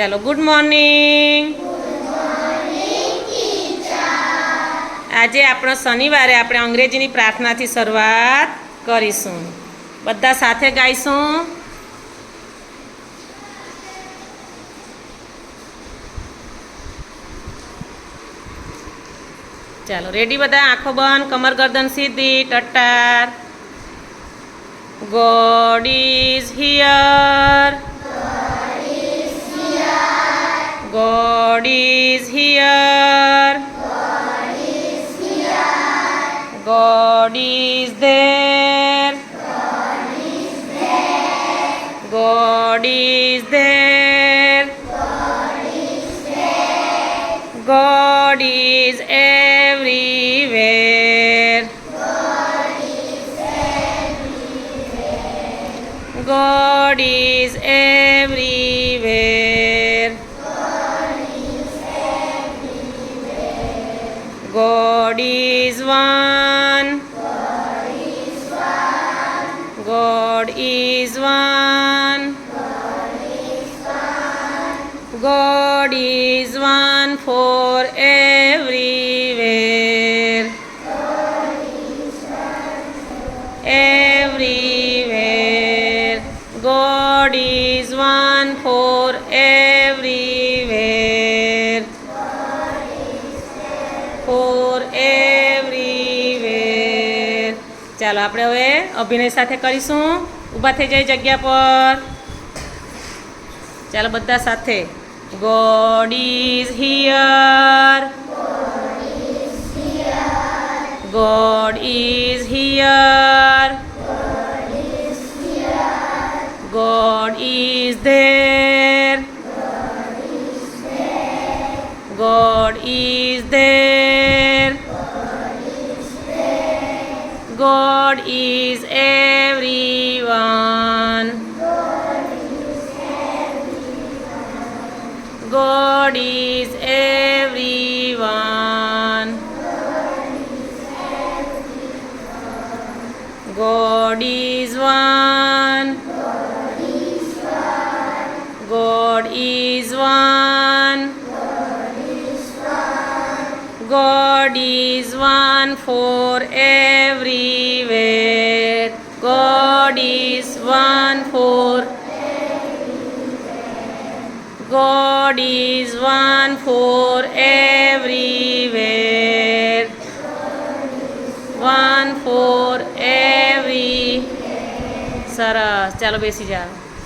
ચાલો good morning આજે આપણો શનિવારે આપણે અંગ્રેજીની પ્રાર્થનાથી શરૂઆત કરીશું. બધા સાથે ગાઈશું. ચાલો રેડી બધા? આંખો બંધ કમર ગરદન સીધી, ટટ્ટાર. God is here is here. God is here. God is there. God is there. God is everywhere. God is everywhere. Is one. God is one. God is one for everywhere. Everywhere. God is one for everywhere. For everywhere. ચાલો આપણે હવે અભિનય સાથે કરીશું ઊભા થઈ જાય જગ્યા પર ચાલો બધા સાથે God is here God is here God is there God is there God is everyone. God is everyone. God is one. God God is one for everywhere. God is one for God is one for everywhere. One for every સરસ ચાલો બેસી જાઓ